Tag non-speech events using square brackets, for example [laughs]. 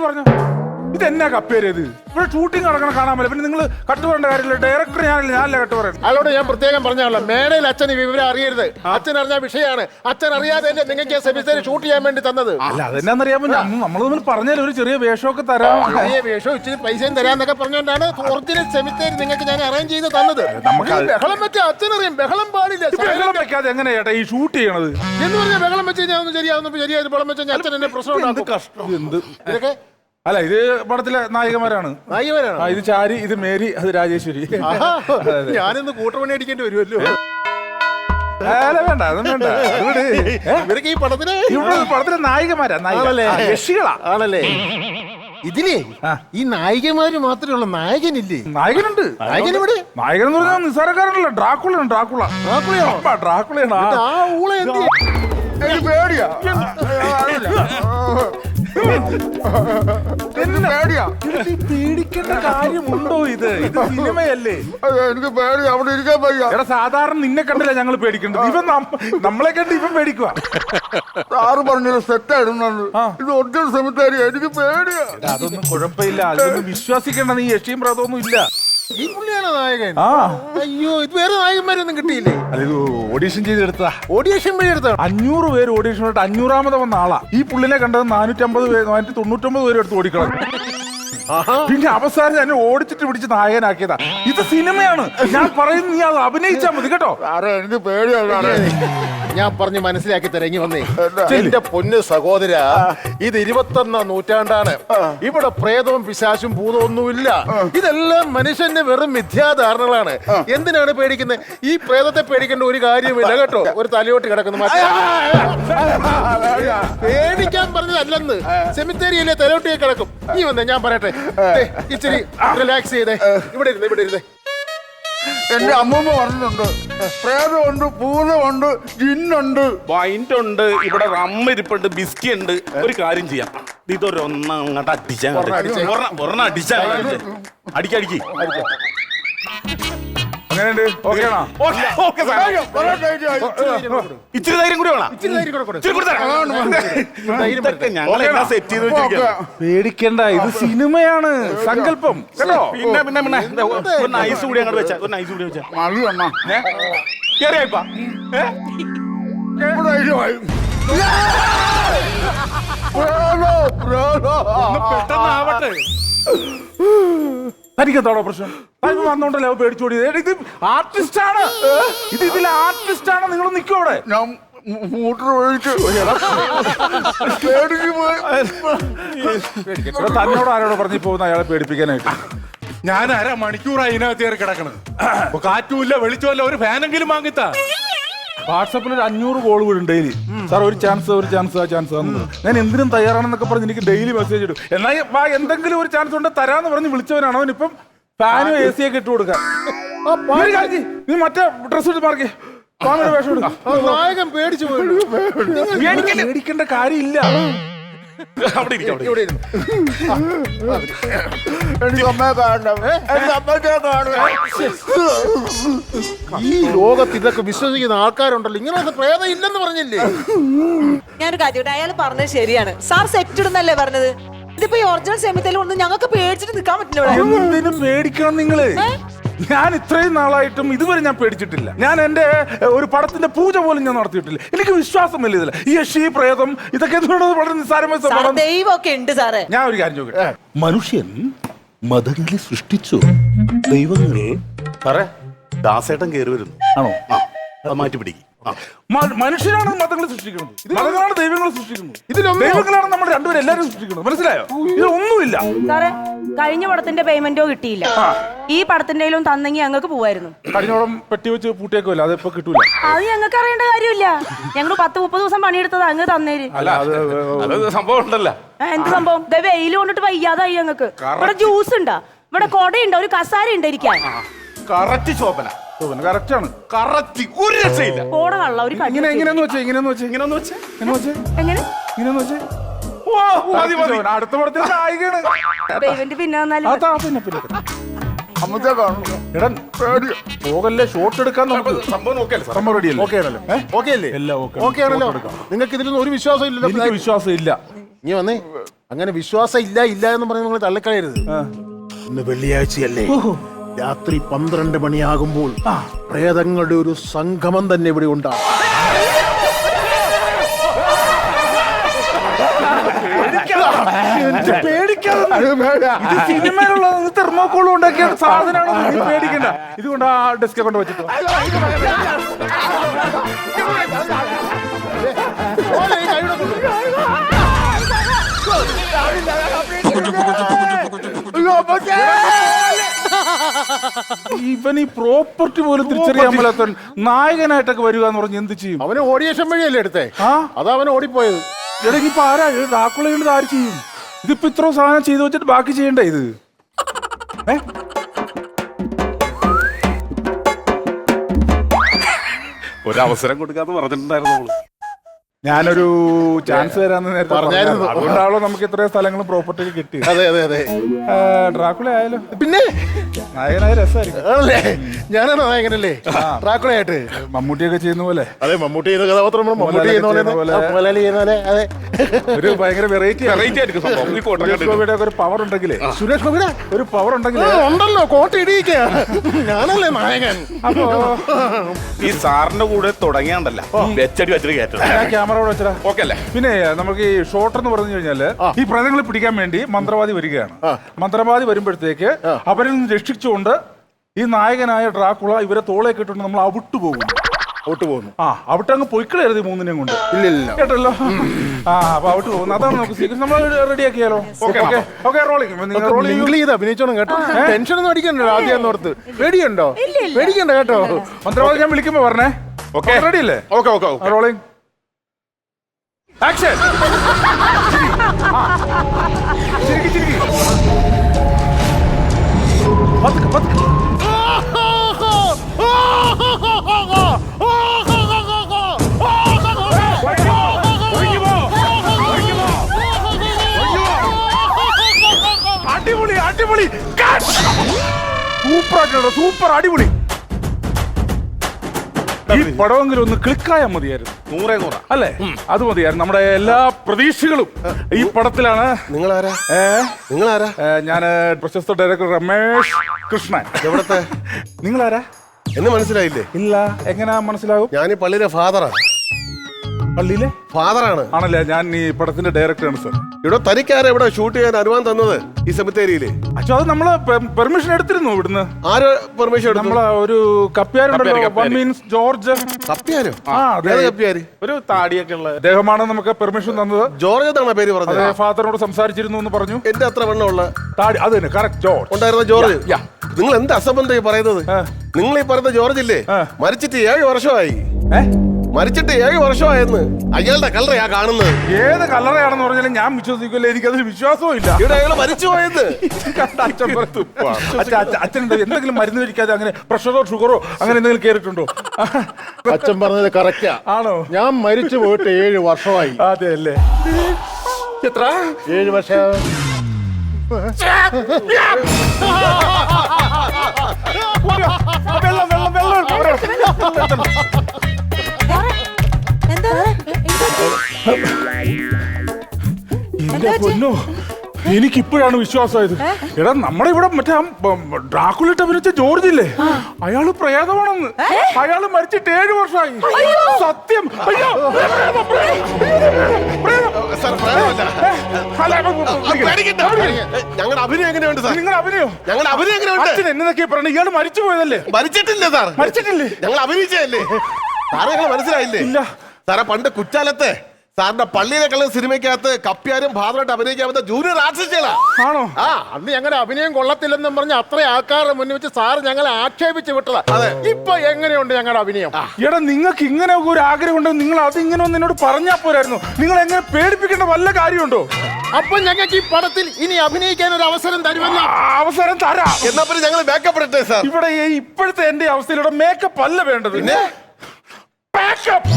Cut പറഞ്ഞു? ഇത് എന്നാ കപ്പേരത്? ഇവിടെ ഷൂട്ടിംഗ് നടക്കണം കാണാൻ പറ്റില്ല. പിന്നെ നിങ്ങൾ കട്ട് പറയേണ്ട കാര്യമില്ല. ഡയറക്ടർ ഞാനല്ല ഞാനല്ല കട്ട് പറയുന്നത് അയാളോട് ഞാൻ പ്രത്യേകം പറഞ്ഞാണല്ലോ. മേടയിൽ അച്ഛൻ ഈ വിവരം അറിയരുത്. അച്ഛൻ അറിഞ്ഞ വിഷയമാണ്. അച്ഛൻ അറിയാതെ തന്നെ നിങ്ങൾക്ക് ഷൂട്ട് ചെയ്യാൻ വേണ്ടി തന്നത്. അല്ല അതെന്നാന്നറിയാമോ? നമ്മൾ തമ്മിൽ പറഞ്ഞാൽ ഒരു ചെറിയ വേഷമൊക്കെ തരാം. ചെറിയ വേഷം ഇച്ചിരി പൈസയും തരാന്നൊക്കെ പറഞ്ഞുകൊണ്ടാണ് ഒറിജിനൽ സെമിത്തേരി നിങ്ങൾക്ക് ഞാൻ അറേഞ്ച് ചെയ്ത് തന്നത്. നമുക്ക് ഈ ബഹളം വെച്ച അച്ഛനറിയാം ബഹളം പാടില്ല. ബഹളം വെക്കാതെ എങ്ങനെയാ ചേട്ടാ ഈ ഷൂട്ട് ചെയ്യണത്? എന്ന് പറഞ്ഞാൽ ബഹളം വെച്ച് ഞാൻ ഒന്ന് ശരിയാവുന്നു ശരിയായത് ബഹളം വെച്ച് അച്ഛൻ എന്നെ പ്രശ്നം ഉണ്ടാക്കും കഷ്ടം എന്ത്? ഇതൊക്കെ അല്ല ഇത് പടത്തിലെ നായികമാരാണ്. നായികമാരാണ്? ആ ഇത് ചാരി ഇത് മേരി അത് രാജേശ്വരി. ഞാനിന്ന് കൂട്ടുപണി അടിക്കേണ്ടി വരുമല്ലോ. അല്ല വേണ്ട അതൊന്നും വേണ്ട. അത് വിട്. ഏ? ഇവരൊക്കെ ഈ പടത്തിന് ഇവിടെ പടത്തിലെ നായികമാരാ ആണല്ലേ? നായിക ആ, യക്ഷികളാ. ആണല്ലേ? ഇതിലേ ആ. ഈ നായികമാര് മാത്രമേ ഉള്ളൂ നായകനില്ലേ? നായകനുണ്ട്. നായകൻ ഇവിടെ നായകൻ എന്ന് പറഞ്ഞാൽ നിസ്സാരക്കാരനല്ല ഡ്രാക്കുളയാണ് ഡ്രാക്കുള. ഡ്രാക്കുളയോ? അപ്പാ, ഡ്രാക്കുളയാണ്. ആ. ആ ഊള എന്ത് എനിക്ക് പേടിയാ. പേടിയാ. പേടിക്കേണ്ട കാര്യമുണ്ടോ ഇത്? ഇത് സിനിമയല്ലേ? എനിക്ക് പേടി അവിടെ ഇരിക്കാൻ വയ്യ. എടാ സാധാരണ നിന്നെ കണ്ടില്ല ഞങ്ങൾ പേടിക്കേണ്ടത്? ഇവൻ നമ്മളെ കണ്ട് ഇവൻ പേടിക്കുക സാറ് പറഞ്ഞത് സെറ്റായിരുന്നു. ഇത് ഒറിജിനൽ സെമിത്തേരി എനിക്ക് പേടിയാ. അതൊന്നും കുഴപ്പമില്ല. അതൊന്നും വിശ്വസിക്കേണ്ട. നീ യക്ഷിയും പ്രതമൊന്നും ഇല്ല. ഈ പുള്ളിയാണ് നായകൻ? ആ. അയ്യോ ഇത് വേറെ നായകന്മാരൊന്നും കിട്ടിയില്ലേ? അല്ല ഇത് ഓഡീഷൻ ചെയ്തെടുത്താ ഓഡിയേഷൻ വഴി എടുത്താണ് അഞ്ഞൂറ് പേര് ഓഡീഷൻ ആയിട്ട് അഞ്ഞൂറാമത് വന്ന ആളാ. ഈ പുള്ളിനെ കണ്ടത് നാനൂറ്റമ്പത് പേര് നാനൂറ്റി തൊണ്ണൂറ്റൊമ്പത് പേര് എടുത്ത് ഓടിക്കണം പിന്നെ അവസാനം എന്നെ ഓടിച്ചിട്ട് പിടിച്ച് നായകനാക്കിയതാ. ഇത് സിനിമയാണ്. ഞാൻ പറയുന്നത് നീ അത് അഭിനയിച്ചാ മതി കേട്ടോ? സാറേ എനിക്ക് പേടിയാണ് സാറേ. [laughs] ഞാൻ പറഞ്ഞ് മനസ്സിലാക്കി തരങ്ങി വന്നേ? എന്റെ പൊന്ന് സഹോദര ഇത് ഇരുപത്തൊന്നാം നൂറ്റാണ്ടാണ് ഇവിടെ പ്രേതവും പിശാശും ഭൂതവും ഒന്നുമില്ല ഇതെല്ലാം മനുഷ്യന്റെ വെറും മിഥ്യാധാരണകളാണ് എന്തിനാണ് പേടിക്കുന്നത് ഈ പ്രേതത്തെ പേടിക്കേണ്ട ഒരു കാര്യമില്ല കേട്ടോ ഒരു തലയോട്ട് കിടക്കുന്ന പേടിക്കാൻ പറഞ്ഞതല്ലെന്ന് സെമിത്തേരിയിലെ തലയോട്ടിയെ കിടക്കും നീ വന്നേ ഞാൻ പറയട്ടെ ഇച്ചിരി റിലാക്സ് ചെയ്തേ ഇവിടെ ഇരുന്നേ ഇവിടെ ഇരുന്നേ എന്റെ അമ്മൂമ്മ പറഞ്ഞിട്ടുണ്ട് പ്രേതമുണ്ട് ഭൂതമുണ്ട് ജിന്നുണ്ട്. വൈൻഡ് ഉണ്ട് ഇവിടെ റമ്മ ഇരിപ്പുണ്ട് ബിസ്കി ഉണ്ട് ഒരു കാര്യം ചെയ്യാം. ഇതൊരു ഒന്നാം അങ്ങോട്ട് അടിച്ചാൽ അടിച്ചാ. ഒരെണ്ണം അടിച്ചാൽ അടിക്കടിക്ക് ഓക്കെ ആണോ? ഓക്കെ ഇച്ചിരി ധൈര്യം കൂടി വേണം. ഇച്ചിരി ധൈര്യം കൂടെ കൊടു. ഇച്ചിരി കൂടി തരാം. ഇതൊക്കെ ഞങ്ങളെല്ലാം സെറ്റ് ചെയ്ത് വെച്ചിരിക്കുകയാണ്. പേടിക്കണ്ട ഇത് സിനിമയാണ്. സങ്കല്പം. കേട്ടോ? പിന്നെ പിന്നെ പിന്നെ ദേ, ഒരു നൈസ് കൂടി അങ്ങോട്ട് വെച്ചാ ഒരു നൈസ് കൂടി വെച്ചാ. മതി അമ്മ. കേറിയായിപ്പാ. പെട്ടെന്നാവട്ടെ തനിക്കെന്താണോ പ്രശ്നം തനിക്ക് വന്നോണ്ടല്ലോ പേടിച്ചോടിയത് ഇത് ആർട്ടിസ്റ്റ് ആണ്. ഇത് ഇതിലെ ആർട്ടിസ്റ്റ് ആണ്. നിങ്ങൾ നിൽക്കും അവിടെ. ഞാൻ മൂട്ടർ ഒഴിച്ച് തന്നോട് ആരോട് പറഞ്ഞു പോകുന്ന അയാളെ പേടിപ്പിക്കാനായിട്ട്. ഞാൻ അര മണിക്കൂറായി ഇതിനകത്ത് കയറി കിടക്കണത്. കാറ്റുമില്ല വെളിച്ചമല്ല ഒരു ഫാനെങ്കിലും വാങ്ങിത്താ. വാട്സാപ്പിൽ ഒരു അഞ്ഞൂറ് കോൾ വീടും ഡെയിലി. സാർ ഒരു ചാൻസ് ഒരു ചാൻസ് ആ ചാൻസ് ഞാൻ എന്തിനും തയ്യാറാണെന്നൊക്കെ പറഞ്ഞ് എനിക്ക് ഡെയിലി മെസ്സേജ് ഇടും. എന്നാൽ എന്തെങ്കിലും ഒരു ചാൻസ് ഉണ്ട് തരാന്ന് പറഞ്ഞ് വിളിച്ചവനാണ് അവൻ. ഇപ്പം ഫാനും എ സി ഒക്കെ ഇട്ട് കൊടുക്കാൻ. നീ മറ്റേ ഡ്രസ് ഇട്ട് മാർക്കേ. സ്വാമിയുടെ വേഷം നായകൻ പേടിച്ചു പോയി. പേടിക്കേണ്ട കാര്യമില്ല. അവിടെ ഇരിക്കാം അവിടെ ഇവിടെ ഇരുന്നു എനിക്ക് അമ്മയെ കാണണം. എനിക്ക് അമ്മയെ കാണണം ഈ ലോകത്ത് ഇതൊക്കെ വിശ്വസിക്കുന്ന ആൾക്കാരുണ്ടല്ലോ. ഇങ്ങനെയൊക്കെ പ്രേതം ഇല്ലെന്ന് പറഞ്ഞില്ലേ? ഞാനൊരു കാര്യം അയാൾ പറഞ്ഞത് ശരിയാണ്. സാർ സെറ്റ് ഇടുന്നല്ലേ പറഞ്ഞത്? ഇതിപ്പോ ഈ ഒറിജിനൽ സെമിത്തേലും ഒന്നും ഞങ്ങൾക്ക് പേടിച്ചിട്ട് നിൽക്കാൻ പറ്റില്ല ഇവിടെ. എന്തിനും പേടിക്കണം നിങ്ങൾ? ഞാൻ ഇത്രയും നാളായിട്ടും ഇതുവരെ ഞാൻ പേടിച്ചിട്ടില്ല. ഞാൻ എന്റെ ഒരു പടത്തിന്റെ പൂജ പോലും ഞാൻ നടത്തിയിട്ടില്ല. എനിക്ക് വിശ്വാസമില്ല ഇതില്ല ഈ യക്ഷി പ്രേതം ഇതൊക്കെ വളരെ നിസ്സാരമായ സാർ സംഭവം ദൈവമൊക്കെ ഉണ്ട് സാറേ. ഞാൻ ഒരു കാര്യം ചോദിക്കട്ടെ? മനുഷ്യൻ മതങ്ങളെ സൃഷ്ടിച്ചു. ദൈവങ്ങൾ സാറേ ദാസേട്ടൻ കയറി വരുന്നു. ആണോ? ആ അത് മാറ്റി പിടിക്കും മനുഷ്യരാണ് മതങ്ങൾ സൃഷ്ടിക്കുന്നത്. മതങ്ങളാണ് ദൈവങ്ങൾ സൃഷ്ടിക്കുന്നത്. ഇതിലൊന്നും- ദൈവങ്ങളാണ് നമ്മൾ രണ്ടുപേരും എല്ലാവരും സൃഷ്ടിക്കുന്നത്. മനസ്സിലായോ? ഇതിലൊന്നുമില്ല. സാറേ കഴിഞ്ഞ പടത്തിന്റെ പേയ്മെന്റോ കിട്ടിയില്ല. ഈ പടത്തിന്റെ തന്നെങ്കിൽ ഞങ്ങൾക്ക് പോവായിരുന്നു. കഴിഞ്ഞ പടം പെട്ടി വെച്ച് പൂട്ടിയേക്കുമല്ലോ അതിപ്പോ കിട്ടൂല. അത് ഞങ്ങൾക്ക് അറിയേണ്ട കാര്യമില്ല. ഞങ്ങൾ പത്ത് മുപ്പത് ദിവസം പണിയെടുത്തത് അങ്ങ് തന്നേര്. സംഭവം ഉണ്ടല്ലോ. എന്ത് സംഭവം? ദേ വെയിൽ കൊണ്ടിട്ട് വയ്യാതായി ഞങ്ങൾക്ക്. ഇവിടെ ജ്യൂസ് ഉണ്ടാ. ഇവിടെ കൊടയുണ്ട് ഒരു കസാര ഉണ്ടായിരിക്കാൻ ഇരിക്കാൻ. കറക്റ്റ് ശോഭന. കറക്റ്റ് ആണ്. കറക്റ്റ്. ഒരു രക്ഷയില്ല. കോട കള്ള ഒരു കടി ഇങ്ങനെ എങ്ങനെയെന്ന് വെച്ചേ. ഇങ്ങനെയാന്ന് വെച്ചേ. ഇങ്ങനെ ഒന്ന് വെച്ചേ? ഇങ്ങനെ വെച്ചേ. എങ്ങനെ? ഇങ്ങനെയാന്ന് വെച്ചേ. ഓ മതി മതി. അടുത്ത പടത്തിൽ നായികയാണ് പിന്നെ വന്നാലും അതാ പിന്നെ പിന്നെ അമ്മത്തെ കാണണം എടാ പേടിയാ. പോകല്ലേ ഷോട്ട് എടുക്കാൻ നമുക്ക്. സംഭവം നോക്കിയല്ലേ സാർ സംഭവം റെഡിയല്ലേ ഓക്കെ ആണല്ലോ. ഓക്കെ അല്ലേ? എല്ലാം okay. ഓക്കെ ആണല്ലോ. നിങ്ങൾക്ക് ഇതിലൊന്നും ഒരു വിശ്വാസം ഇല്ലല്ലോ എനിക്ക് വിശ്വാസം ഇല്ല. നീ വന്നേ. അങ്ങനെ വിശ്വാസം ഇല്ല ഇല്ല എന്ന് പറഞ്ഞ് നിങ്ങൾ തള്ളിക്കളയരുത്. ഇന്ന് വെള്ളിയാഴ്ചയല്ലേ. രാത്രി പന്ത്രണ്ട് മണിയാകുമ്പോൾ പ്രേതങ്ങളുടെ ഒരു സംഗമം തന്നെ ഇവിടെ ഉണ്ടാകും. സിനിമയിലുള്ള തെർമോക്കോൾ ഉണ്ടാക്കിയ സാധനമാണ് നീ പേടിക്കണ്ട. ഇതുകൊണ്ട് ആ ഡെസ്ക് കൊണ്ട് വെച്ചിട്ട്. ഓനെ ഈ കൈയുടെ കൊണ്ട് ഇവൻ ഈ പ്രോപ്പർട്ടി പോലും തിരിച്ചറിയാൻ മേലാത്തവൻ നായകനായിട്ടൊക്കെ വരിക എന്ന് പറഞ്ഞ് എന്ത് ചെയ്യും? അവന് ഓഡിയേഷൻ വഴിയല്ലേ എടുത്തേ? ആ? അതാ അവൻ ഓടിപ്പോയത്. എടാ ഇനിയിപ്പോ ആരാ? ഡാക്കുള ചെയ്യേണ്ടത് ആര് ചെയ്യും? ഇതിപ്പോ ഇത്ര സാധനം ചെയ്തു വെച്ചിട്ട് ബാക്കി ചെയ്യണ്ടേ ഇത്? ഏ? ഒരവസരം കൊടുക്കാന്ന് പറഞ്ഞിട്ടുണ്ടായിരുന്നു അവൾ. ഞാനൊരു ചാൻസ് തരാന്ന് നേരത്തെ പറഞ്ഞായിരുന്നു. അതുകൊണ്ടാണല്ലോ നമുക്ക് ഇത്രയും സ്ഥലങ്ങളും പ്രോപ്പർട്ടി കിട്ടി അതെ അതെ അതെ. ഡ്രാക്കുള ആയാലോ? പിന്നെ? നായകനായ രസമായിരിക്കും. ആണല്ലേ? ഞാനാണ് നായകനല്ലേ? ട്രാക്കുളയായിട്ട് മമ്മൂട്ടിയൊക്കെ ചെയ്യുന്ന പോലെ. അതെ മമ്മൂട്ടി ചെയ്യുന്ന കഥാപാത്രം മമ്മൂട്ടി ചെയ്യുന്ന പോലെ മലയാളി പോലെ. ചെയ്യുന്ന പോലെ അതെ. ഒരു ഭയങ്കര വെറൈറ്റി വെറൈറ്റി ആയിരിക്കും സംഭവം. ഈ കോട്ടം കണ്ടിട്ട്. ഗോപിയുടെ ഒക്കെ ഒരു പവർ ഉണ്ടെങ്കിലേ സുരേഷ് ഗോപിയുടെ ഒരു പവർ ഉണ്ടെങ്കിലേ. ഉണ്ടല്ലോ കോട്ട ഇടിയിക്കാ. ഞാനല്ലേ നായകൻ? അപ്പോ ഈ സാറിന്റെ കൂടെ തുടങ്ങിയാണ്ടല്ലോ. വെച്ചടി വെച്ചടി കയറ്റണം. ഞാൻ ക്യാമറ കൂടെ വെച്ചാ ഓക്കെ അല്ലേ? പിന്നെ നമുക്ക് ഈ ഷോട്ട് എന്ന് പറഞ്ഞു കഴിഞ്ഞാൽ ഈ പ്രേതങ്ങളെ പിടിക്കാൻ വേണ്ടി മന്ത്രവാദി വരികയാണ്. മന്ത്രവാദി വരുമ്പോഴത്തേക്ക് അവരിൽ നിന്ന് രക്ഷിച്ചുകൊണ്ട് ഈ നായകനായ ഡ്രാക്കുള ഇവരെ തോളെ കിട്ടുകൊണ്ട് നമ്മൾ അവിട്ടു പോകും ഔട്ട് പോകുന്നു. ആ അവിടെ അങ്ങ് പൊയ്ക്കളരുത് മൂന്നിനെയും കൊണ്ട്. ഇല്ല ഇല്ല കേട്ടല്ലോ? ആ അപ്പൊ അവിട്ട് പോകുന്നു. അതാണ് നമുക്ക് സീക്രട്ട് നമ്മൾ റെഡി ആക്കിയാലോ? ഓക്കെ ഓക്കെ റോളിംഗ് മിങ്കിൾ ചെയ്ത് അഭിനയിച്ചോണം കേട്ടോ. ടെൻഷൻ ഒന്നും അടിക്കണ്ടോ ആദ്യം ഓർത്ത് പേടിയുണ്ടോ? പേടിക്കണ്ട കേട്ടോ. മന്ത്രവാദി ഞാൻ വിളിക്കുമ്പോ പറഞ്ഞേ. ഓക്കെ റെഡി അല്ലേ okay okay okay rolling action. ചിരിക്കി ചിരിക്കി പതുക്കെ പതുക്കെ അടിപൊളി അടിപൊളി സൂപ്പർ ആയിട്ടുണ്ടോ സൂപ്പർ അടിപൊളി. ഈ പടമെങ്കിലും ഒന്ന് ക്ലിക്കായാൽ മതിയായിരുന്നു. നൂറേ നൂറ. അല്ലേ? അത് മതിയായിരുന്നു. നമ്മുടെ എല്ലാ പ്രതീക്ഷകളും ഈ പടത്തിലാണ്. നിങ്ങളാരാ? ഏ? നിങ്ങളാരാ? ഞാൻ പ്രശസ്ത ഡയറക്ടർ രമേഷ് കൃഷ്ണൻ. എവിടത്തെ? നിങ്ങളാരാ? എന്ന് മനസ്സിലായില്ലേ? ഇല്ല. എങ്ങനെയാ മനസ്സിലാകും ഞാൻ പള്ളിയിലെ ഫാദറാ പള്ളിയിലെ? ഫാദറാണ്. ആണല്ലേ ഞാൻ ഈ പടത്തിന്റെ ഡയറക്ടറാണ് സർ. ഇവിടെ തനിക്കാരാ ഇവിടെ ഷൂട്ട് ചെയ്യാൻ അനുവാദം തന്നത് ഈ സെമിത്തേരിയിൽ. അച്ഛോ അത് നമ്മൾ പെർമിഷൻ എടുത്തിരുന്നു ഇവിടുന്ന്? ആര് പെർമിഷൻ എടുത്തു? നമ്മളെ ഒരു കപ്പ്യാരുണ്ടല്ലോ കപ്പ്യാര്, വൺ മീൻസ് ജോർജ്. കപ്പിയാരോ? ആ അതെ. ഏത് കപ്പിയാര്? ഒരു താടിയൊക്കെ ഉള്ള അദ്ദേഹമാണ് നമുക്ക് പെർമിഷൻ തന്നത്. ജോർജ് എന്നാണ് പേര് പറഞ്ഞത്? അതെ ഫാദറിനോട് സംസാരിച്ചിരുന്നു എന്ന് പറഞ്ഞു. എന്റെ അത്ര വെണ്ണമുള്ള താടി അത് തന്നെ കറക്റ്റ് ജോർജ്. ഉണ്ടായിരുന്ന ജോർജ്. യാ, നിങ്ങൾ എന്ത് അസംബന്ധം ഈ പറയുന്നത്? നിങ്ങൾ ഈ പറയുന്ന ജോർജ് ഇല്ലേ? ആ. മരിച്ചിട്ട് ഏഴ് വർഷമായി. ഏ? മരിച്ചിട്ട് ഏഴ് വർഷമായെന്ന്. അയാളുടെ കല്ലറയാ കാണുന്നത്. ഏത് കല്ലറയാണെന്ന് പറഞ്ഞാലും ഞാൻ വിശ്വസിക്കില്ല എനിക്കതിൽ വിശ്വാസവും ഇല്ല. ഇവിടെ അയാൾ മരിച്ചു പോയെന്ന്. [laughs] കണ്ട അച്ഛൻ എന്തെങ്കിലും മരുന്ന് കഴിക്കാതെ അങ്ങനെ പ്രഷറോ ഷുഗറോ അങ്ങനെ എന്തെങ്കിലും കേറിയിട്ടുണ്ടോ? അച്ഛൻ പറഞ്ഞത് കറക്റ്റാ. ആണോ? ഞാൻ മരിച്ചു പോയിട്ട് ഏഴ് വർഷമായി. അതെ അല്ലേ എത്ര ഏഴ് വർഷം പൊന്നോ എനിക്കിപ്പോഴാണ് വിശ്വാസമായത്. എടാ നമ്മുടെ ഇവിടെ മറ്റേ ഡ്രാക്കുലിട്ട് അഭിനയിച്ച ജോർജ് ഇല്ലേ? അയാൾ പ്രേതമാണെന്ന്. അയാൾ മരിച്ചിട്ട് ഏഴു വർഷമായി. സത്യം. അയ്യോ! അല്ല, ഞങ്ങളുടെ അഭിനയം എങ്ങനെയുണ്ട് സാർ? നിങ്ങൾ അഭിനയോ? ഞങ്ങളുടെ അഭിനയം എങ്ങനെയുണ്ട്? അച്ഛൻ എന്നതൊക്കെ പറഞ്ഞു ഇയാൾ മരിച്ചു പോയതല്ലേ? മരിച്ചിട്ടില്ല സാർ. മരിച്ചിട്ടില്ലേ? ഞങ്ങൾ അഭിനയിച്ചതല്ലേ? സാറേ ഞങ്ങൾ മനസ്സിലായില്ലേ? ഇല്ല. സാറേ പണ്ട് കുറ്റാലത്തെ സാറിന്റെ പള്ളിയിലേക്കുള്ള സിനിമയ്ക്കകത്ത് കപ്പ്യാരും ഭാഗമായിട്ട് അഭിനയിക്കാൻ പറ്റുന്ന ജൂനിയർ ആർട്ടിസ്റ്റുകളാ. ആണോ? ആ അന്ന് ഞങ്ങളുടെ അഭിനയം കൊള്ളത്തില്ലെന്നും പറഞ്ഞ് അത്ര ആൾക്കാരുടെ മുന്നിൽ വെച്ച് സാറ് ഞങ്ങളെ ആക്ഷേപിച്ച് വിട്ടതാ. അതെ. ഇപ്പൊ എങ്ങനെയുണ്ട് ഞങ്ങളുടെ അഭിനയം? എടാ നിങ്ങൾക്ക് ഇങ്ങനെ ഒരു ആഗ്രഹം ഉണ്ടെങ്കിൽ നിങ്ങൾ അത് ഇങ്ങനെ ഒന്ന് എന്നോട് പറഞ്ഞാ പോരായിരുന്നു. നിങ്ങൾ എങ്ങനെ പേടിപ്പിക്കേണ്ട വല്ല കാര്യമുണ്ടോ? അപ്പൊ ഞങ്ങൾക്ക് ഈ പടത്തിൽ ഇനി അഭിനയിക്കാൻ ഒരു അവസരം തരുമല്ലോ അവസരം തരാം. എന്നാ പിന്നെ ഞങ്ങൾ മേക്കപ്പ് ഇടട്ടെ സാർ? ഇവിടെ ഈ ഇപ്പോഴത്തെ എന്റെ അവസ്ഥയിലൂടെ മേക്കപ്പ് അല്ല വേണ്ടത്. മേക്കപ്പ്